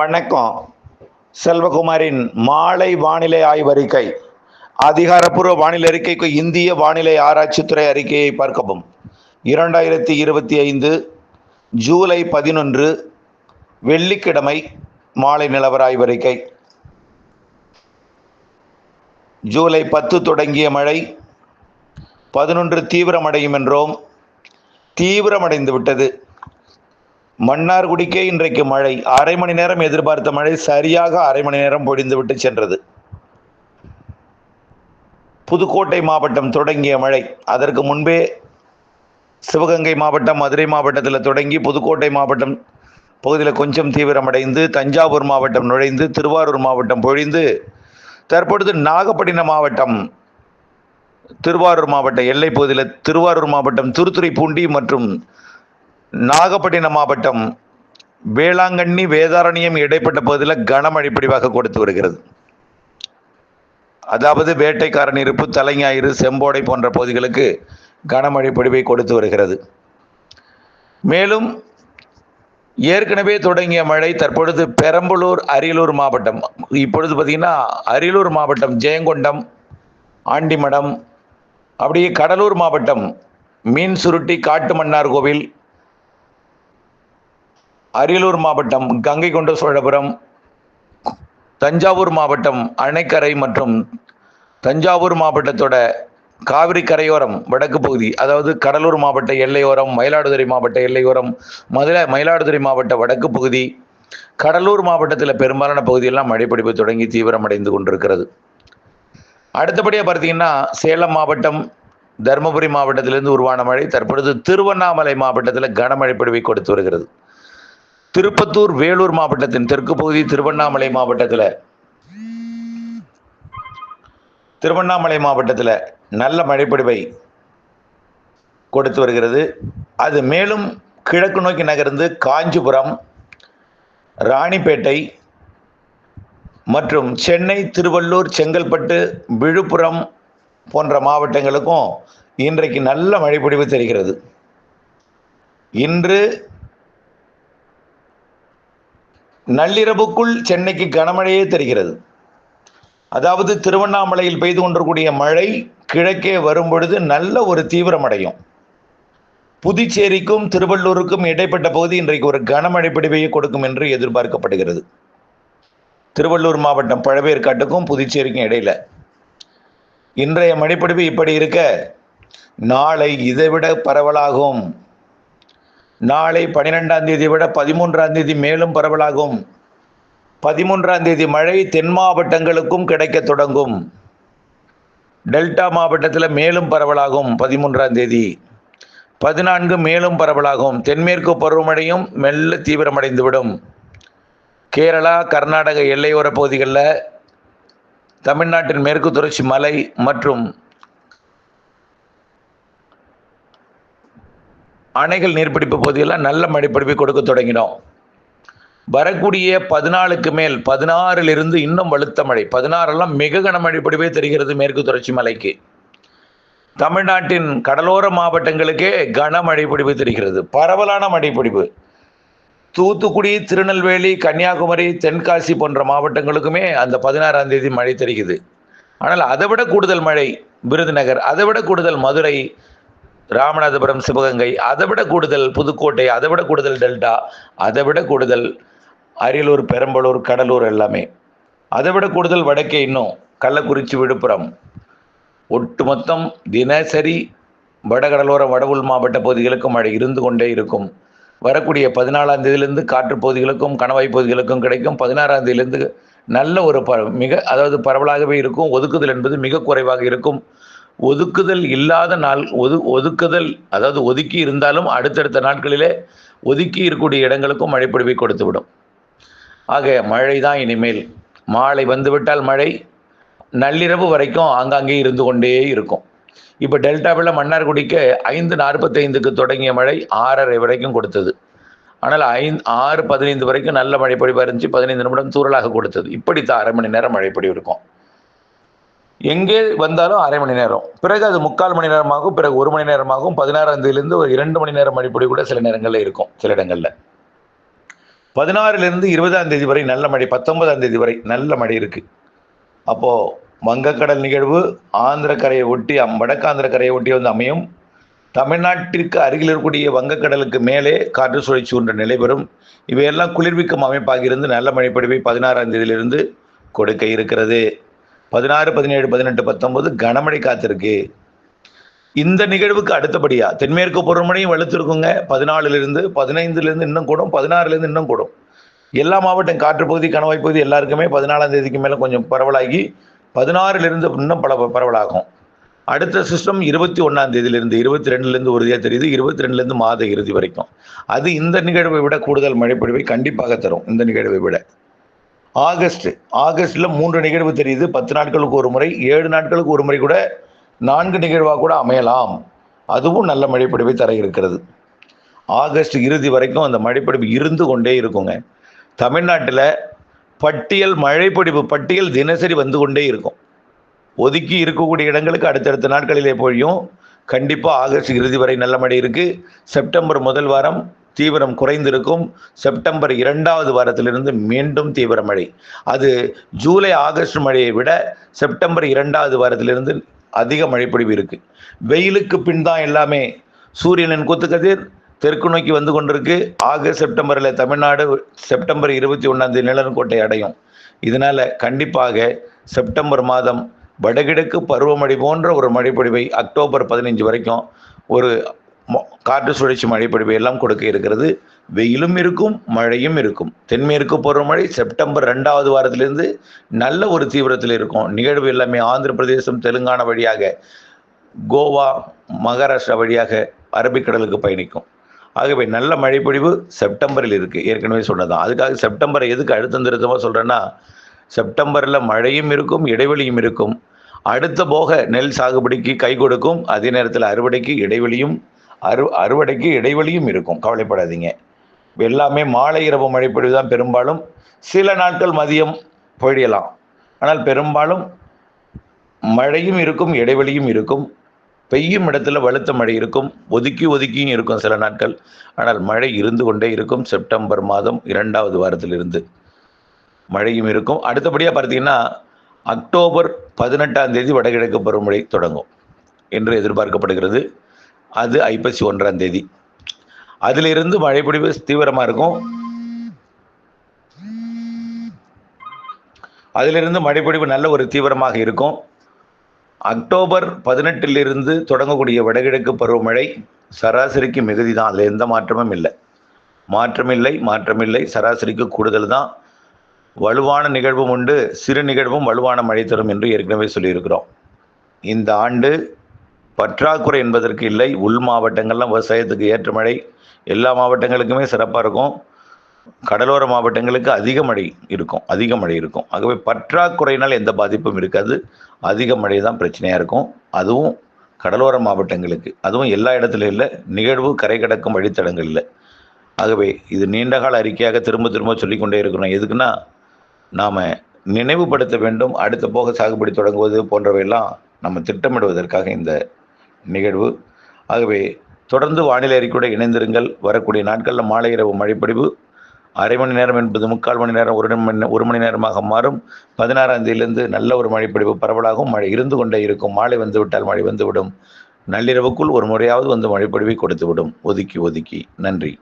வணக்கம். செல்வகுமாரின் மாலை வானிலை ஆய்வறிக்கை அதிகாரப்பூர்வ வானிலை அறிக்கைக்கு இந்திய வானிலை ஆராய்ச்சித்துறை அறிக்கையை பார்க்கவும். இரண்டாயிரத்தி இருபத்தி ஐந்து ஜூலை பதினொன்று வெள்ளிக்கிழமை மாலை நிலவர ஆய்வறிக்கை ஜூலை பத்து தொடங்கிய மழை. பதினொன்று தீவிரமடையும் என்றோம். தீவிரமடைந்து விட்டது. மன்னார்குடிக்கே இன்றைக்கு மழை. அரை மணி நேரம் எதிர்பார்த்த மழை சரியாக அரை மணி நேரம் பொழிந்துவிட்டு சென்றது. புதுக்கோட்டை மாவட்டம் தொடங்கிய மழை. அதற்கு முன்பே சிவகங்கை மாவட்டம் மதுரை மாவட்டத்தில் தொடங்கி புதுக்கோட்டை மாவட்டம் பகுதியில் கொஞ்சம் தீவிரமடைந்து தஞ்சாவூர் மாவட்டம் நுழைந்து திருவாரூர் மாவட்டம் பொழிந்து தற்பொழுது நாகப்பட்டினம் மாவட்டம் திருவாரூர் மாவட்ட எல்லை பகுதியில் திருவாரூர் மாவட்டம் திருத்துறைப்பூண்டி மற்றும் நாகப்பட்டினம் மாவட்டம் வேளாங்கண்ணி வேதாரண்யம் இடைப்பட்ட பகுதியில் கனமழை பிடிவாக கொடுத்து வருகிறது. அதாவது வேட்டைக்காரன் இருப்பு தலைஞாயிறு செம்போடை போன்ற பகுதிகளுக்கு கனமழை பொழிவை கொடுத்து வருகிறது. மேலும் ஏற்கனவே தொடங்கிய மழை தற்பொழுது பெரம்பலூர் அரியலூர் மாவட்டம். இப்பொழுது பார்த்திங்கன்னா அரியலூர் மாவட்டம் ஜெயங்கொண்டம் ஆண்டிமடம் அப்படியே கடலூர் மாவட்டம் மீன் சுருட்டி காட்டுமன்னார் கோவில் அரியலூர் மாவட்டம் கங்கை கொண்ட சோழபுரம் தஞ்சாவூர் மாவட்டம் அணைக்கரை மற்றும் தஞ்சாவூர் மாவட்டத்தோட காவிரி கரையோரம் வடக்கு பகுதி அதாவது கடலூர் மாவட்ட எல்லையோரம் மயிலாடுதுறை மாவட்ட எல்லையோரம் மதுரை மயிலாடுதுறை மாவட்ட வடக்கு பகுதி கடலூர் மாவட்டத்தில் பெரும்பாலான பகுதியெல்லாம் மழைப்பிடிப்பு தொடங்கி தீவிரமடைந்து கொண்டிருக்கிறது. அடுத்தபடியாக பார்த்தீங்கன்னா சேலம் மாவட்டம் தருமபுரி மாவட்டத்திலிருந்து உருவான மழை தற்பொழுது திருவண்ணாமலை மாவட்டத்தில் கனமழை பொழிவை கொடுத்து வருகிறது. திருப்பத்தூர் வேலூர் மாவட்டத்தின் தெற்கு பகுதி திருவண்ணாமலை மாவட்டத்தில். திருவண்ணாமலை மாவட்டத்தில் நல்ல மழைப்பொழிவை கொடுத்து வருகிறது. அது மேலும் கிழக்கு நோக்கி நகர்ந்து காஞ்சிபுரம் ராணிப்பேட்டை மற்றும் சென்னை திருவள்ளூர் செங்கல்பட்டு விழுப்புரம் போன்ற மாவட்டங்களுக்கும் இன்றைக்கு நல்ல மழைப்பொழிவு தெரிகிறது. இன்று நள்ளிரவுக்குள் சென்னைக்கு கனமழையே தெரிகிறது. அதாவது திருவண்ணாமலையில் பெய்து கொண்டிருக்கூடிய மழை கிழக்கே வரும் பொழுது நல்ல ஒரு தீவிரமடையும். புதுச்சேரிக்கும் திருவள்ளூருக்கும் இடைப்பட்ட பகுதி இன்றைக்கு ஒரு கனமழை பிடிவையை கொடுக்கும் என்று எதிர்பார்க்கப்படுகிறது. திருவள்ளூர் மாவட்டம் பழவேற்காட்டுக்கும் புதுச்சேரிக்கும் இடையில. இன்றைய மழைப்பிடிவு இப்படி இருக்க நாளை இதைவிட பரவலாகும். நாளை பனிரெண்டாம் தேதி விட பதிமூன்றாம் தேதி மேலும் பரவலாகும். பதிமூன்றாம் தேதி மழை தென் மாவட்டங்களுக்கும் கிடைக்க தொடங்கும். டெல்டா மாவட்டத்தில் மேலும் பரவலாகும் பதிமூன்றாம் தேதி. பதினான்கு மேலும் பரவலாகும். தென்மேற்கு பருவமழையும் மெல்ல தீவிரமடைந்துவிடும். கேரளா கர்நாடக எல்லையோர பகுதிகளில் தமிழ்நாட்டின் மேற்கு தொடர்ச்சி மலை மற்றும் அணைகள் நீர்பிடிப்பு பகுதியெல்லாம் நல்ல மழைப்பிடிப்பை கொடுக்க தொடங்கினோம். வரக்கூடிய பதினாலுக்கு மேல் பதினாறிலிருந்து இன்னும் வலுத்த மழை. பதினாறெல்லாம் மிக கனமழை பொழிவே தெரிகிறது மேற்கு தொடர்ச்சி மலைக்கு. தமிழ்நாட்டின் கடலோர மாவட்டங்களுக்கே கனமழை பொழிவு தெரிகிறது. பரவலான மழை தூத்துக்குடி திருநெல்வேலி கன்னியாகுமரி தென்காசி போன்ற மாவட்டங்களுக்குமே அந்த பதினாறாம் தேதி மழை தெரிகிறது. ஆனால் அதை விட கூடுதல் மழை விருதுநகர் அதை விட கூடுதல் மதுரை ராமநாதபுரம் சிவகங்கை அதை விட கூடுதல் புதுக்கோட்டை அதை விட கூடுதல் டெல்டா அதை விட கூடுதல் அரியலூர் பெரம்பலூர் கடலூர் எல்லாமே. அதை விட கூடுதல் வடக்கே இன்னும் கள்ளக்குறிச்சி விழுப்புரம். ஒட்டுமொத்தம் தினசரி வடகடலோர வடவுள் மாவட்ட பகுதிகளுக்கும் மழை இருந்து கொண்டே இருக்கும். வரக்கூடிய பதினாலாம் தேதியிலிருந்து காற்று பகுதிகளுக்கும் கணவாய் பகுதிகளுக்கும் கிடைக்கும். பதினாறாம் தேதியிலிருந்து நல்ல ஒரு ப மிக அதாவது பரவலாகவே இருக்கும். ஒதுக்குதல் என்பது மிக குறைவாக இருக்கும். ஒதுக்குதல் இல்லாத நாள் ஒது ஒதுக்குதல் அதாவது ஒதுக்கி இருந்தாலும் அடுத்தடுத்த நாட்களிலே ஒதுக்கி இருக்கக்கூடிய இடங்களுக்கும் மழைப்பொழிவை கொடுத்து விடும். ஆக மழை தான் இனிமேல். மாலை வந்துவிட்டால் மழை நள்ளிரவு வரைக்கும் ஆங்காங்கே இருந்து கொண்டே இருக்கும். இப்போ டெல்டாவில் மன்னார்குடிக்கு ஐந்து நாற்பத்தைந்துக்கு தொடங்கிய மழை ஆறரை வரைக்கும் கொடுத்தது. ஆனால் ஐந்து ஆறு பதினைந்து வரைக்கும் நல்ல மழைப்பொழிவாக இருந்துச்சு பதினைந்து நிமிடம் தூரலாக கொடுத்தது. இப்படித்தான் அரை மணி நேரம் மழைப்பொழிவு இருக்கும். எங்கே வந்தாலும் அரை மணி நேரம். பிறகு அது முக்கால் மணி நேரமாகும் பிறகு ஒரு மணி நேரமாகும். பதினாறாம் தேதியிலிருந்து ஒரு இரண்டு மணி நேரம் மழைப்பொழிவு கூட சில நேரங்களில் இருக்கும் சில இடங்களில். பதினாறுலேருந்து இருபதாம் தேதி வரை நல்ல மழை பத்தொன்பதாம் தேதி வரை நல்ல மழை இருக்குது அப்போது வங்கக்கடல் நிகழ்வு ஆந்திர கரையை ஒட்டி அம்- வடக்காந்திர கரையை ஒட்டி வந்து அமையும். தமிழ்நாட்டிற்கு அருகில் இருக்கக்கூடிய வங்கக்கடலுக்கு மேலே காற்று சுழற்சி ஒன்று நிலைபெறும். இவையெல்லாம் குளிர்விக்கும் அமைப்பாக இருந்து நல்ல மழைப்படிவை பதினாறாம் தேதியிலிருந்து கொடுக்க இருக்கிறது. பதினாறு பதினேழு பதினெட்டு பத்தொன்பது கனமழை காத்திருக்கு. இந்த நிகழ்வுக்கு அடுத்தபடியா தென்மேற்கு பருவமழையும் வலுத்திருக்குங்க. பதினாலுலேருந்து பதினைந்துலேருந்து இன்னும் கூடும் பதினாறுலேருந்து இன்னும் கூடும். எல்லா மாவட்டம் காற்று பகுதி கணவாய் பகுதி எல்லாருக்குமே பதினாலாம் தேதிக்கு மேலே கொஞ்சம் பரவலாகி பதினாறுலேருந்து இன்னும் பல பரவலாகும். அடுத்த சிஸ்டம் இருபத்தி ஒன்றாம் தேதியிலிருந்து இருபத்தி ரெண்டுலேருந்து உறுதியாக தெரியுது இருபத்தி ரெண்டுலேருந்து மாத இறுதி வரைக்கும். அது இந்த நிகழ்வை விட கூடுதல் மழைப்பொழிவை கண்டிப்பாக தரும் இந்த நிகழ்வை விட. ஆகஸ்ட் ஆகஸ்டில் மூன்று நிகழ்வு தெரியுது. பத்து நாட்களுக்கு ஒரு முறை ஏழு நாட்களுக்கு ஒரு முறை கூட நான்கு நிகழ்வாக கூட அமையலாம். அதுவும் நல்ல மழைப்பிடிப்பை தர இருக்கிறது ஆகஸ்ட் இறுதி வரைக்கும் அந்த மழைப்பிடிப்பு இருந்து கொண்டே இருக்குங்க. தமிழ்நாட்டில் பட்டியல் மழைப்பிடிப்பு பட்டியல் தினசரி வந்து கொண்டே இருக்கும். ஒதுக்கி இருக்கக்கூடிய இடங்களுக்கு அடுத்தடுத்த நாட்களிலே பொழியும் கண்டிப்பாக ஆகஸ்ட் இறுதி வரை நல்ல மழை இருக்குது செப்டம்பர் முதல் வாரம் தீவிரம் குறைந்திருக்கும். செப்டம்பர் இரண்டாவது வாரத்திலிருந்து மீண்டும் தீவிர மழை. அது ஜூலை ஆகஸ்ட் மழையை விட செப்டம்பர் இரண்டாவது வாரத்திலிருந்து அதிக மழைப்பொழிவு இருக்கு. வெயிலுக்கு பின் தான் எல்லாமே சூரியனின் குத்துக்கதிர் தெற்கு நோக்கி வந்து கொண்டிருக்கு. ஆகஸ்ட் செப்டம்பரில் தமிழ்நாடு செப்டம்பர் இருபத்தி ஒன்றாந்தேதி தேதி அடையும். இதனால் கண்டிப்பாக செப்டம்பர் மாதம் வடகிழக்கு பருவமழை போன்ற ஒரு மழைப்பொழிவை அக்டோபர் பதினைஞ்சு வரைக்கும் ஒரு காற்று சுழற்சி மழைப்பொழிவு எல்லாம் கொடுக்க இருக்கிறது. வெயிலும் இருக்கும் மழையும் இருக்கும். தென்மேற்கு பருவமழை செப்டம்பர் ரெண்டாவது வாரத்திலிருந்து நல்ல ஒரு தீவிரத்தில் இருக்கும். நிகழ்வு எல்லாமே ஆந்திர பிரதேசம் தெலுங்கானா வழியாக கோவா மகாராஷ்டிரா வழியாக அரபிக்கடலுக்கு பயணிக்கும். ஆகவே நல்ல மழைப்பொழிவு செப்டம்பரில் இருக்குது ஏற்கனவே சொன்னதான் அதுக்காக செப்டம்பரை எதுக்கு அழுத்தம் திருத்தமாக சொல்கிறேன்னா செப்டம்பரில் மழையும் இருக்கும் இடைவெளியும் இருக்கும். அடுத்த போக நெல் சாகுபடிக்கு கை கொடுக்கும். அதே நேரத்தில் அறுவடைக்கு இடைவெளியும் அறு அறுவடைக்கு இடைவெளியும் இருக்கும். கவலைப்படாதீங்க. எல்லாமே மாலை இரவு மழைப்பொழிவு தான் பெரும்பாலும். சில நாட்கள் மதியம் பொழியலாம். ஆனால் பெரும்பாலும் மழையும் இருக்கும் இடைவெளியும் இருக்கும். பெய்யும் இடத்துல வலுத்த மழை இருக்கும். ஒதுக்கி ஒதுக்கியும் இருக்கும் சில நாட்கள். ஆனால் மழை இருந்து கொண்டே இருக்கும். செப்டம்பர் மாதம் இரண்டாவது வாரத்திலிருந்து மழையும் இருக்கும். அடுத்தபடியாக பார்த்தீங்கன்னா அக்டோபர் பதினெட்டாம் தேதி வடகிழக்கு பருவமழை தொடங்கும் என்று எதிர்பார்க்கப்படுகிறது. அது ஐப்பசி ஒன்றாம் தேதி. அதிலிருந்து மழைப்பொழிவு தீவிரமாக இருக்கும். அதிலிருந்து மழைப்பொழிவு நல்ல ஒரு தீவிரமாக இருக்கும். அக்டோபர் பதினெட்டிலிருந்து தொடங்கக்கூடிய வடகிழக்கு பருவமழை சராசரிக்கு மிகுதி தான் அதில் எந்த மாற்றமும் இல்லை. மாற்றமில்லை மாற்றமில்லை. சராசரிக்கு கூடுதல் தான் வலுவான நிகழ்வும் உண்டு. சிறு நிகழ்வும் வலுவான மழை தரும் என்று ஏற்கனவே சொல்லியிருக்கிறோம். இந்த ஆண்டு பற்றாக்குறை என்பதற்கு இல்லை. உள் மாவட்டங்கள்லாம் விவசாயத்துக்கு ஏற்ற மழை. எல்லா மாவட்டங்களுக்குமே சிறப்பாக இருக்கும். கடலோர மாவட்டங்களுக்கு அதிக மழை இருக்கும். அதிக மழை இருக்கும். ஆகவே பற்றாக்குறையினால் எந்த பாதிப்பும் இருக்காது. அதிக மழை தான் பிரச்சனையாக இருக்கும். அதுவும் கடலோர மாவட்டங்களுக்கு. அதுவும் எல்லா இடத்துலையும் இல்லை. நிகழ்வு கரை கடக்கும் வழித்தடங்கள் இல்லை. ஆகவே இது நீண்டகால அறிக்கையாக திரும்ப திரும்ப சொல்லிக்கொண்டே இருக்கிறோம். எதுக்குன்னா நாம் நினைவுபடுத்த வேண்டும். அடுத்த போக சாகுபடி தொடங்குவது போன்றவையெல்லாம் நம்ம திட்டமிடுவதற்காக இந்த நிகழ்வு. ஆகவே தொடர்ந்து வானிலை அறிக்கையோடு இணைந்திருங்கள். வரக்கூடிய நாட்களில் மாலை இரவு மழைப்பொழிவு. அரை மணி நேரம் என்பது முக்கால் மணி நேரம் ஒரு மணி ஒரு மணி நேரமாக மாறும். பதினாறாம் தேதியிலிருந்து நல்ல ஒரு மழைப்பொழிவு பரவலாகும். மழை இருந்து கொண்டே இருக்கும். மாலை வந்துவிட்டால் மழை வந்துவிடும் நள்ளிரவுக்குள் ஒரு முறையாவது வந்து மழைப்பொழிவை கொடுத்துவிடும் ஒதுக்கி ஒதுக்கி. நன்றி.